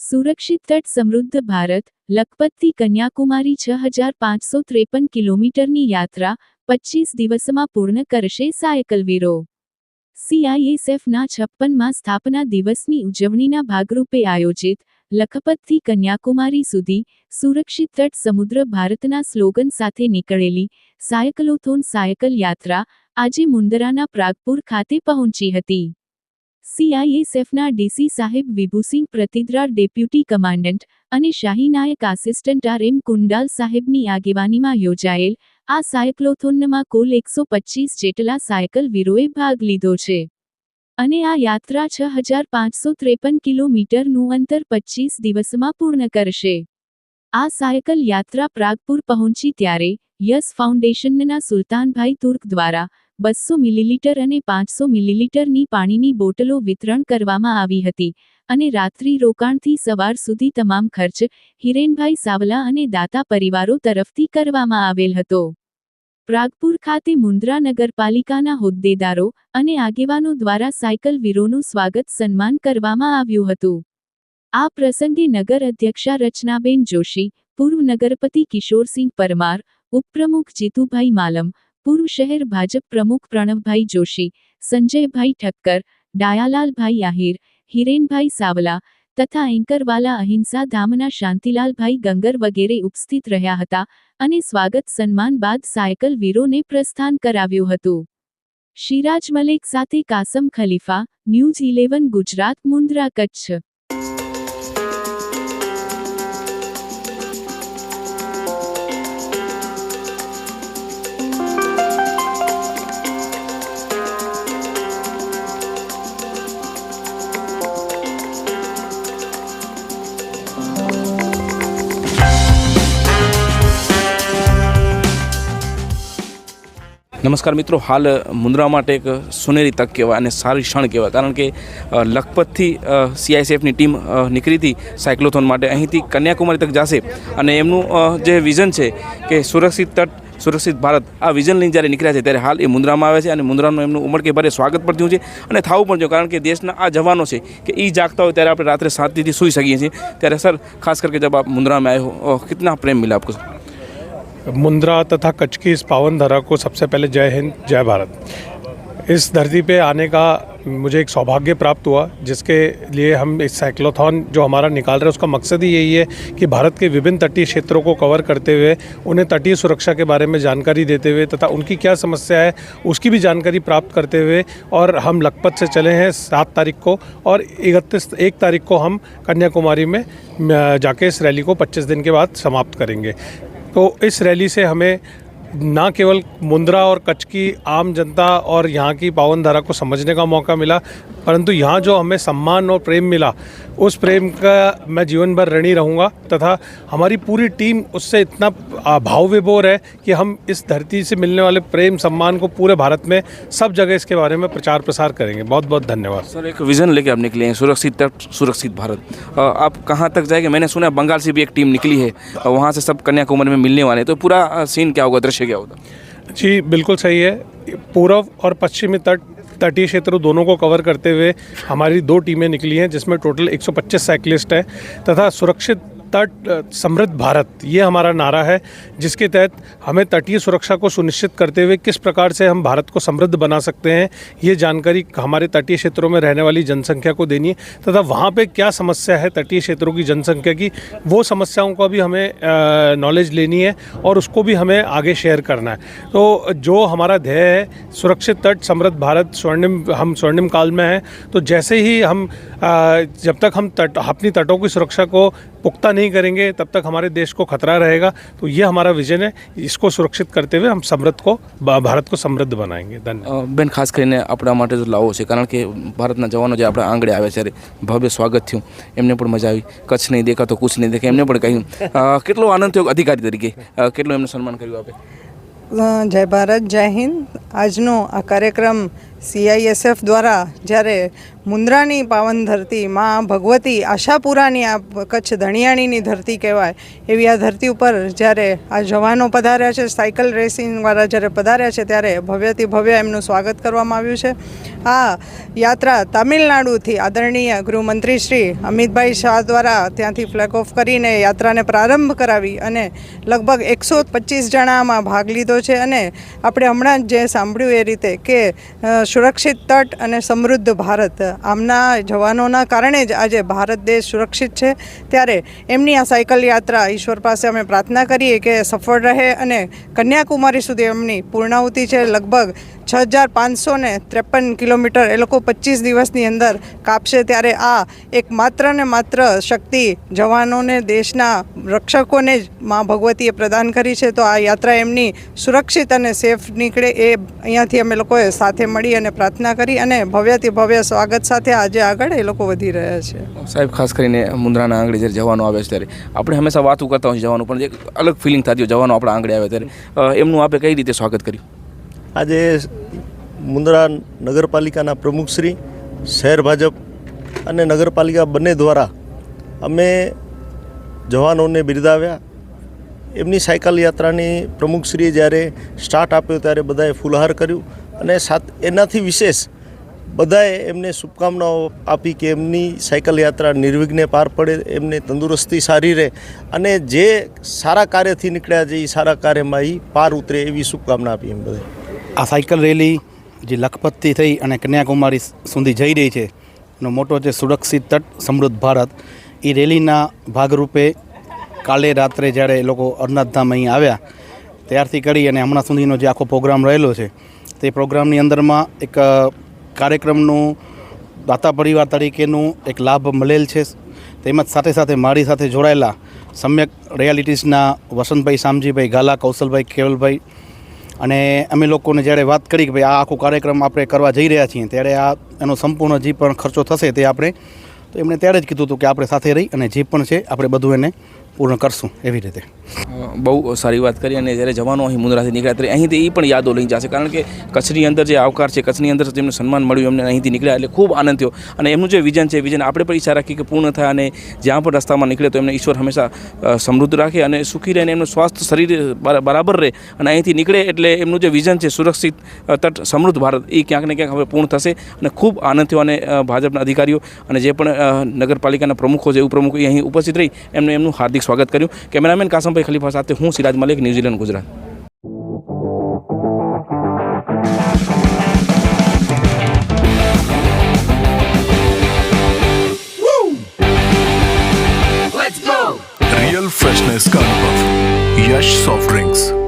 સુરક્ષિત તટ સમૃદ્ધ ભારત, લખપતથી કન્યાકુમારી છ હજાર પાંચસો ત્રેપન કિલોમીટરની યાત્રા પચીસ દિવસમાં પૂર્ણ કરશે સાયકલવીરો સીઆઈએસએફના છપ્પનમાં સ્થાપના દિવસની ઉજવણીના ભાગરૂપે આયોજિત લખપતથી કન્યાકુમારી સુધી સુરક્ષિત તટ સમુદ્ર ભારતના સ્લોગન સાથે નીકળેલી સાયકલોથોન સાયકલ યાત્રા આજે મુંદરાના પ્રાગપુર ખાતે પહોંચી હતી. સીઆઈએસએફના ડીસી સાહેબ વિભુસિંહ પ્રતિદ્રા ડેપ્યુટી કમાન્ડન્ટ અને શાહીનાયક આસિસ્ટન્ટ આર એમ કુંડાલ સાહેબની આગેવાનીમાં યોજાયેલ આ સાયક્લોથોનમાં કુલ એકસો જેટલા સાયકલ વીરોએ ભાગ લીધો છે. અને આ યાત્રા છ હજાર પાંચસો ત્રેપન કિલોમીટરનું અંતર પચીસ દિવસમાં પૂર્ણ કરશે. આ સાયકલ યાત્રા પ્રાગપુર પહોંચી ત્યારે યસ ફાઉન્ડેશનના સુલતાનભાઈ તુર્ક દ્વારા બસો મિલીલીટર અને પાંચસો મિલીલીટરની પાણીની બોટલો વિતરણ કરવામાં આવી હતી અને રાત્રિ રોકાણથી સવાર સુધી તમામ ખર્ચ હિરેનભાઈ સાવલા અને દાતા પરિવારો તરફથી કરવામાં આવેલ હતો. પ્રાગપુર ખાતે મુન્દ્રા નગરપાલિકાના હોદ્દેદારો અને આગેવાનો દ્વારા સાયકલ વીરોનું સ્વાગત સન્માન કરવામાં આવ્યું હતું. આ પ્રસંગે નગર અધ્યક્ષા રચનાબેન જોશી, પૂર્વ નગરપતિ કિશોરસિંહ પરમાર, ઉપપ્રમુખ જીતુભાઈ માલમ, પૂર્વ શહેર ભાજપ પ્રમુખ પ્રણવભાઈ જોશી, સંજયભાઈ ઠક્કર, ડાયાલાલભાઈ આહિર, હિરેનભાઈ સાવલા તથા એન્કરવાલા અહિંસા ધામના શાંતિલાલભાઈ ગંગર વગેરે ઉપસ્થિત રહ્યા હતા અને સ્વાગત સન્માન બાદ સાયકલ વીરોને પ્રસ્થાન કરાવ્યું હતું. શિરાજ મલેક સાથે કાસમ ખલીફા, ન્યૂઝ ઇલેવન ગુજરાત, મુન્દ્રા કચ્છ. નમસ્કાર મિત્રો, હાલ મુન્દ્રા માટે એક સુનેરી તક કહેવાય અને સારી ક્ષણ કહેવાય. કારણ કે લખપતથી સીઆઈસીએફની ટીમ નીકળી હતી સાયક્લોથોન માટે. અહીંથી કન્યાકુમારી તક જશે. અને એમનું જે વિઝન છે કે સુરક્ષિત તટ, સુરક્ષિત ભારત, આ વિઝન લઈને જ્યારે નીકળ્યા છે, ત્યારે હાલ એ મુન્દ્રામાં આવે છે અને મુન્દ્રાનું એમનું ઉમળકે ભારે સ્વાગત પણ થયું છે. અને થવું પણ જોઈએ કારણ કે દેશના આ જવાનો છે કે એ જાગતા હોય ત્યારે આપણે રાત્રે શાંતિથી સૂઈ શકીએ છીએ. ત્યારે સર, ખાસ ਕਰਕੇ જબ આપ મુન્દ્રામાં આવ્યો કિતના પ્રેમ મિલા આપકો मुंद्रा तथा कच्छ की इस पावन धरा को सबसे पहले जय हिंद, जय भारत। इस धरती पे आने का मुझे एक सौभाग्य प्राप्त हुआ, जिसके लिए हम इस साइक्लोथॉन जो हमारा निकाल रहे हैं, उसका मकसद ही यही है कि भारत के विभिन्न तटीय क्षेत्रों को कवर करते हुए, उन्हें तटीय सुरक्षा के बारे में जानकारी देते हुए तथा उनकी क्या समस्या है, उसकी भी जानकारी प्राप्त करते हुए और हम लखपत से चले हैं सात तारीख को और इकतीस, एक तारीख को हम कन्याकुमारी में जाके इस रैली को 25 दिन के बाद समाप्त करेंगे। तो इस रैली से हमें ना केवल मुंद्रा और कच्छ की आम जनता और यहाँ की पावन धारा को समझने का मौका मिला, परंतु यहाँ जो हमें सम्मान और प्रेम मिला, उस प्रेम का मैं जीवन भर ऋणी रहूँगा तथा हमारी पूरी टीम उससे इतना भाव विभोर है कि हम इस धरती से मिलने वाले प्रेम, सम्मान को पूरे भारत में सब जगह इसके बारे में प्रचार प्रसार करेंगे। बहुत बहुत धन्यवाद। सर, एक विज़न लेके आप निकले हैं, सुरक्षित तट, सुरक्षित भारत। आप कहाँ तक जाएँगे? मैंने सुना बंगाल से भी एक टीम निकली है, वहाँ से सब कन्याकुमारी में मिलने वाले हैं। तो पूरा सीन क्या होगा, दृश्य क्या होता? जी, बिल्कुल सही है। पूर्व और पश्चिमी तट, तटीय क्षेत्र दोनों को कवर करते हुए हमारी दो टीमें निकली हैं, जिसमें टोटल 125 साइकिलिस्ट हैं तथा सुरक्षित तट समृद्ध भारत, ये हमारा नारा है, जिसके तहत हमें तटीय सुरक्षा को सुनिश्चित करते हुए किस प्रकार से हम भारत को समृद्ध बना सकते हैं, ये जानकारी हमारे तटीय क्षेत्रों में रहने वाली जनसंख्या को देनी है, तथा वहाँ पे क्या समस्या है तटीय क्षेत्रों की जनसंख्या की, वो समस्याओं का भी हमें नॉलेज लेनी है और उसको भी हमें आगे शेयर करना है। तो जो हमारा ध्येय है, सुरक्षित तट, समृद्ध भारत, स्वर्णिम, हम स्वर्णिम काल में हैं तो जैसे ही हम जब तक हम तट अपनी तटों की सुरक्षा को पुख्ता नहीं करेंगे तब तक हमारे देश को खतरा रहेगा। तो ये हमारा विजन है इसको सुरक्षित करते हुए हम समृद्ध को भारत को समृद्ध बनाएँगे। धन्यवाद। बेन खास कर अपना माटे लाओ है कारण कि भारत जवानों जे अपना आंगड़े आया छे भव्य स्वागत थियो एमने पण मज़ा आई कच्छ नहीं देखा तो कुछ नहीं देखा एमने पण कहियो केतलो आनंद थियो अधिकारी तरीके के सम्मान करियो जय भारत जय हिंद આજનો આ કાર્યક્રમ સીઆઈએસએફ દ્વારા જ્યારે મુન્દ્રાની પાવન ધરતી, માં ભગવતી આશાપુરાની આ કચ્છ ધણિયાણીની ધરતી કહેવાય, એવી આ ધરતી ઉપર જ્યારે આ જવાનો પધાર્યા છે, સાયકલ રેસિંગવાળા જ્યારે પધાર્યા છે, ત્યારે ભવ્યથી ભવ્ય એમનું સ્વાગત કરવામાં આવ્યું છે. આ યાત્રા તામિલનાડુથી આદરણીય ગૃહમંત્રી શ્રી અમિતભાઈ શાહ દ્વારા ત્યાંથી ફ્લેગ ઓફ કરીને યાત્રાને પ્રારંભ કરાવી અને લગભગ એકસો પચીસ જણામાં ભાગ લીધો છે અને આપણે હમણાં જ જે સાંભળ્યું એ રીતે કે સુરક્ષિત તટ અને સમૃદ્ધ ભારત. આમના જવાનોના કારણે જ આજે ભારત દેશ સુરક્ષિત છે. ત્યારે એમની આ સાયકલ યાત્રા ઈશ્વર પાસે અમે પ્રાર્થના કરીએ કે સફળ રહે અને કન્યાકુમારી સુધી એમની પૂર્ણાહુતિ છે. લગભગ છ હજાર પાંચસો ને ત્રેપન કિલોમીટર એ લોકો પચીસ દિવસની અંદર કાપશે. ત્યારે આ એક માત્ર ને માત્ર શક્તિ જવાનોને, દેશના રક્ષકોને જ મા ભગવતીએ પ્રદાન કરી છે. તો આ યાત્રા એમની સુરક્ષિત અને સેફ નીકળે એ અહીંયાથી અમે લોકોએ સાથે મળી અને પ્રાર્થના કરી અને ભવ્યથી ભવ્ય સ્વાગત સાથે આજે આગળ એ લોકો વધી રહ્યા છે. સાહેબ ખાસ કરીને મુંદ્રાના આંગળે જ્યારે જવાનો આવે છે ત્યારે આપણે હંમેશા વાતો કરતા હોય જવાનું પણ એક અલગ ફિલિંગ થતી હોય જવાનો આપણા આંગળે આવે ત્યારે. એમનું આપે કઈ રીતે સ્વાગત કર્યું? આજે મુંદ્રા નગરપાલિકાના પ્રમુખશ્રી શહેર ભાજપ અને નગરપાલિકા બંને દ્વારા અમે જવાનોને બિરદાવ્યા. એમની સાયકલ યાત્રાની પ્રમુખશ્રીએ જ્યારે સ્ટાર્ટ આપ્યો ત્યારે બધાએ ફૂલહાર કર્યું અને સાથ એનાથી વિશેષ બધાએ એમને શુભકામનાઓ આપી કે એમની સાયકલ યાત્રા નિર્વિઘ્ને પાર પડે, એમને તંદુરસ્તી સારી રહે અને જે સારા કાર્યથી નીકળ્યા છે, એ સારા કાર્યમાં એ પાર ઉતરે એવી શુભકામના આપી એમ બધા આ સાયકલ રેલી જે લખપતથી થઈ અને કન્યાકુમારી સુધી જઈ રહી છે, એનો મોટો છે સુરક્ષિત તટ સમૃદ્ધ ભારત. એ રેલીના ભાગરૂપે કાલે રાત્રે જ્યારે એ લોકો અરનાથધામ અહીં આવ્યા, ત્યારથી કરી અને હમણાં સુધીનો જે આખો પ્રોગ્રામ રહેલો છે, તે પ્રોગ્રામની અંદરમાં એક કાર્યક્રમનું દાતા પરિવાર તરીકેનું એક લાભ મળેલ છે. તેમજ સાથે સાથે મારી સાથે જોડાયેલા સમ્યક રિયાલિટીઝના વસંતભાઈ શામજીભાઈ ગાલા, કૌશલભાઈ કેવલભાઈ અને અમે લોકોને જ્યારે વાત કરી કે ભાઈ આ આખો કાર્યક્રમ આપણે કરવા જઈ રહ્યા છીએ, ત્યારે આ એનો સંપૂર્ણ જે પણ ખર્ચો થશે તે આપણે, તો એમણે ત્યારે જ કીધું હતું કે આપણે સાથે રહી અને જે પણ છે આપણે બધું એને પૂર્ણ કરશું એવી રીતે. બહુ સારી વાત કરી અને જ્યારે જવાનો અહીં મુન્દ્રાથી નીકળ્યા ત્યારે અહીંથી એ પણ યાદો લઈ જશે કારણ કે કચ્છની અંદર જે આવકાર છે, કચ્છની અંદર જેમને સન્માન મળ્યું, એમને અહીંથી નીકળ્યા એટલે ખૂબ આનંદ થયો. અને એમનું જે વિઝન છે વિઝન આપણે પણ ઈચ્છા રાખીએ કે પૂર્ણ થાય અને જ્યાં પણ રસ્તામાં નીકળે તો એમને ઈશ્વર હંમેશા સમૃદ્ધ રાખે અને સુખી રહે અને એમનું સ્વાસ્થ્ય શરીર બરા- બરાબર રહે અને અહીંથી નીકળે એટલે એમનું જે વિઝન છે, સુરક્ષિત તટ, સમૃદ્ધ ભારત એ ક્યાંક ને ક્યાંક હવે પૂર્ણ થશે અને ખૂબ આનંદ થયો અને ભાજપના અધિકારીઓ અને જે પણ નગરપાલિકાના પ્રમુખો છે ઉપપ્રમુખો અહીં ઉપસ્થિત રહી, એમને એમનું હાર્દિક સ્વાગત કર્યું. કેમેરામેન કાસમભાઈ ખલીફા સાથે હું Siraj Malik New Zealand Gujarat real freshness का अनुभव यश सॉफ्ट ड्रिंक्स